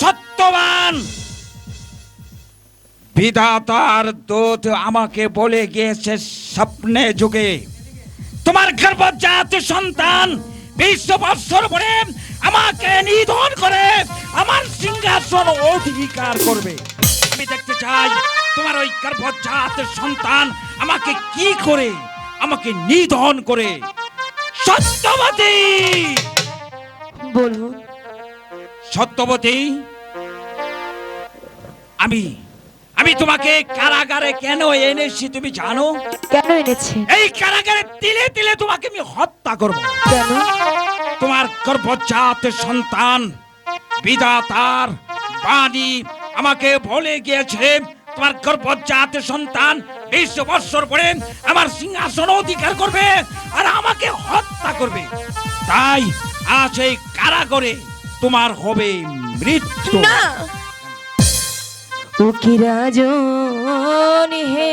সত্যবান। বিধাতার দূত আমাকে বলে গিয়েছে স্বপ্নে যুগে, তোমার গর্ভজাত সন্তান বিশ্ব বৎসর পরে আমাকে নিধন করে, আমার সিংহাসন অধিকার করবে। আমি দেখতে চাই তোমার ওই গর্ভজাত সন্তান আমাকে কি করে, আমাকে নিধন করে। সত্যবতী। বলুন। সত্যবতী আমি আমি তোমাকে কারাগারে কেন এনেছি তুমি জানো? কেন এনেছে? এই কারাগারে তিলে তিলে তোমাকে আমি হত্যা করব। কেন? তোমার গর্ভজাত সন্তান বিধাতার বাণী আমাকে বলে গিয়েছে তোমার গর্ভজাত সন্তান বিশ বৎসর পরে আমার সিংহাসন অধিকার করবে আর আমাকে হত্যা করবে। তাই আজ এই কারাগারে তোমার হবে মৃত্যু। না। ও কি রাজন হে।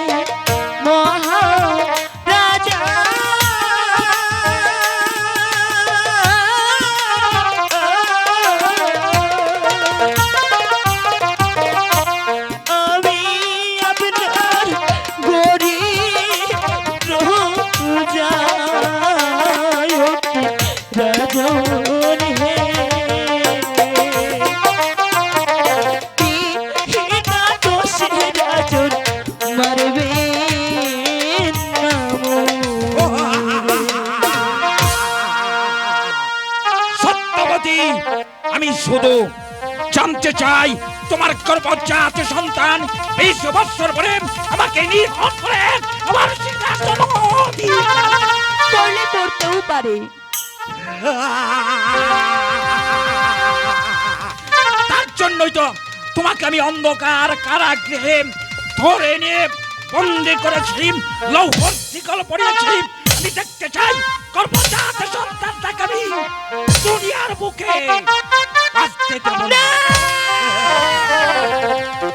চাই। তোমার গর্ভজাত সন্তান বিশ বছর পরে আমাকে নিধন করে আমার সিংহাসন অধিকার করলে করতেও পারে। তার জন্যই তো তোমাকে আমি অন্ধকার কারাগৃহে ধরে নিয়ে বন্দি করেছি লৌহর শিকল পড়িয়েছি। আমি দেখতে চাই গর্ভজাত সন্তানটাকে আমি দুনিয়ার বুকে আসতে দেব না। Yeah!